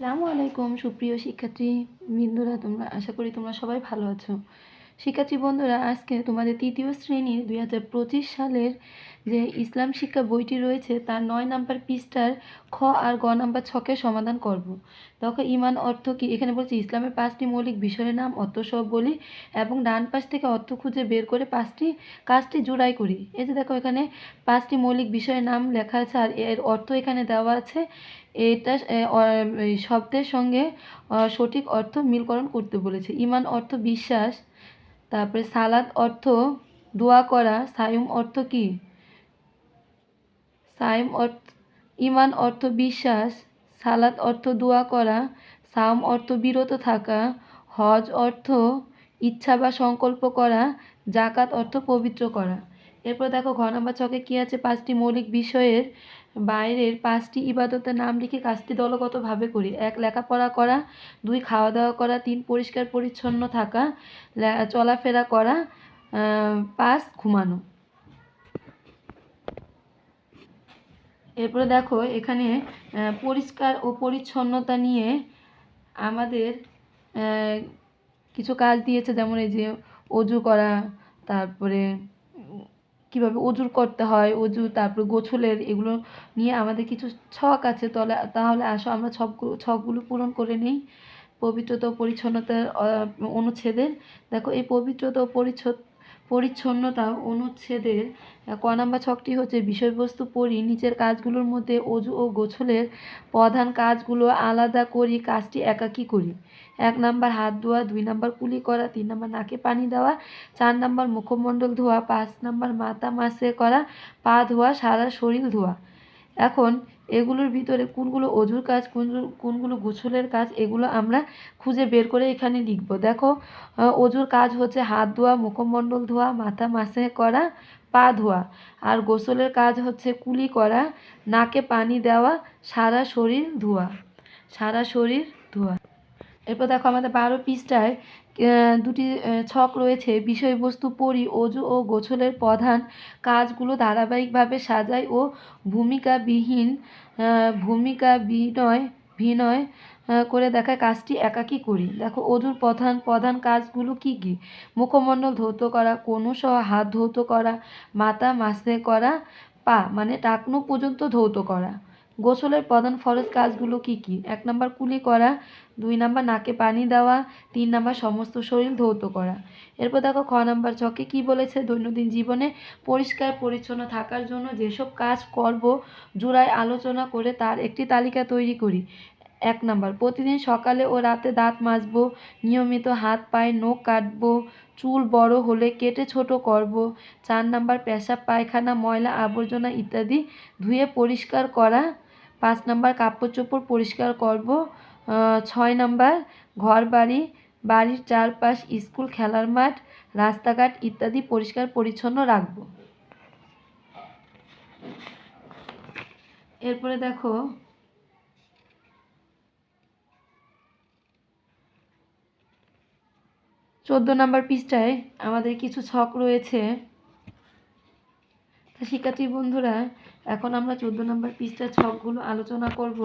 আসসালামু আলাইকুম সুপ্রিয় শিক্ষার্থী বিন্দুরা তোমরা আশা করি তোমরা সবাই ভালো আছো। শিক্ষার্থী বন্ধুরা, আজকে তোমাদের তৃতীয় শ্রেণির দুই পঁচিশ সালের যে ইসলাম শিক্ষা বইটি রয়েছে, তার নয় নাম্বার পৃষ্ঠার খ আর গ নাম্বার ছকের সমাধান করব। দেখো, ইমান অর্থ কি? এখানে বলছে, ইসলামের পাঁচটি মৌলিক বিষয়ের নাম অর্থ সব বলি এবং ডান পাশ থেকে অর্থ খুঁজে বের করে পাঁচটি কাজটি জোড়াই করি। এই যে দেখো, এখানে পাঁচটি মৌলিক বিষয়ের নাম লেখা আছে আর এর অর্থ এখানে দেওয়া আছে, এটা শব্দের সঙ্গে সঠিক অর্থ মিলকরণ করতে বলেছে। ইমান অর্থ বিশ্বাস তারপরে সালাদ অর্থ দোয়া করা, সায়ুম অর্থ কি? সায়ুম অর্থ ইমান অর্থ বিশ্বাস সালাদ অর্থ দোয়া করা সাম অর্থ বিরত থাকা, হজ অর্থ ইচ্ছা বা সংকল্প করা জাকাত অর্থ পবিত্র করা। এরপর দেখো ঘ নম্বর ছকে কী আছে? পাঁচটি মৌলিক বিষয়ের বাইরের পাঁচটি ইবাদতের নাম লিখে কাজটি দলগতভাবে করি। এক, লেখাপড়া করা। দুই খাওয়া দাওয়া করা। তিন, পরিষ্কার, পরিচ্ছন্ন থাকা। চলাফেরা করা। পাঁচ, ঘুমানো। এরপরে দেখো, এখানে পরিষ্কার ও পরিচ্ছন্নতা নিয়ে আমাদের কিছু কাজ দিয়েছে। যেমন এই যে অজু করা, তারপরে কীভাবে অজুর করতে হয়, অজু, তারপর গোছলের এগুলো নিয়ে আমাদের কিছু ছক আছে। তাহলে তাহলে আসো আমরা ছকগুলো ছকগুলো পূরণ করে নিই। পবিত্রতা পরিচ্ছন্নতার অনুচ্ছেদের। দেখো এই পবিত্রতা পরিচ্ছদ পরিচ্ছন্নতা অনুচ্ছেদের ক নাম্বার ছকটি হচ্ছে বিষয়বস্তু পড়ি, নিচের কাজগুলোর মধ্যে অজু ও গোছলের প্রধান কাজগুলো আলাদা করি, কাজটি একাকী করি। এক নাম্বার হাত ধোয়া, দুই নাম্বার কুলি করা, তিন নাম্বার নাকে পানি দেওয়া, চার নাম্বার মুখমণ্ডল ধোয়া, পাঁচ নাম্বার মাথা মাসে করা, পা ধোয়া, সারা শরীর ধোয়া। এখন এগুলোর ভিতরে কোনগুলো অজুর কাজ, কোনগুলো কোনগুলো গোছলের কাজ, এগুলো আমরা খুঁজে বের করে এখানে লিখব। দেখো অজুর কাজ হচ্ছে হাত ধোয়া, মুখমণ্ডল ধোয়া, মাথা মাসে করা, পা ধোয়া। আর গোসলের কাজ হচ্ছে কুলি করা, নাকে পানি দেওয়া, সারা শরীর ধোয়া। সারা শরীর এরপর দেখো আমাদের বারো পৃষ্ঠায় দুটি ছক রয়েছে বিষয়বস্তু পড়ি অজু ও গোছলের প্রধান কাজগুলো ধারাবাহিকভাবে সাজাই ও ভূমিকাবিহীন ভূমিকা বিনয় আহ, করে দেখায় কাজটি একাকী করি। দেখো অজুর প্রধান প্রধান কাজগুলো কি কি? মুখমণ্ডল ধৌত করা কোনো সহ হাত ধৌত করা মাথা মাসে করা পা মানে টাকনো পর্যন্ত ধৌত করা। গোসলের প্রধান ফরজ কাজগুলো কি কি? এক নাম্বার, কুলি করা। দুই নাম্বার, নাকে পানি দেওয়া। তিন নাম্বার, সমস্ত শরীর ধৌত করা। এরপর দেখো খ নাম্বার ছকে কি বলেছে? দৈনন্দিন জীবনে পরিষ্কার, পরিচ্ছন্ন থাকার জন্য যেসব কাজ করব, জোড়ায় আলোচনা করে তার একটি তালিকা তৈরি করি। এক নাম্বার, প্রতিদিন সকালে ও রাতে দাঁত মাজবো, নিয়মিত হাত পায়ে নখ কাটবো, চুল বড় হলে কেটে ছোট করব। চার নাম্বার, পেশাব, পায়খানা, ময়লা, আবর্জনা ইত্যাদি ধুয়ে পরিষ্কার করা। পাঁচ নাম্বার কাপড় চোপড় পরিষ্কার করব ছয় নাম্বার ঘর বাড়ি বাড়ির চারপাশ, স্কুল, খেলার মাঠ, রাস্তাঘাট ইত্যাদি পরিষ্কার পরিচ্ছন্ন রাখব। এরপরে দেখো, চোদ্দ নাম্বার পৃষ্ঠায় আমাদের কিছু ছক রয়েছে। শিক্ষার্থী বন্ধুরা এখন আমরা চোদ্দ নম্বর পৃষ্ঠার ছকগুলো আলোচনা করব।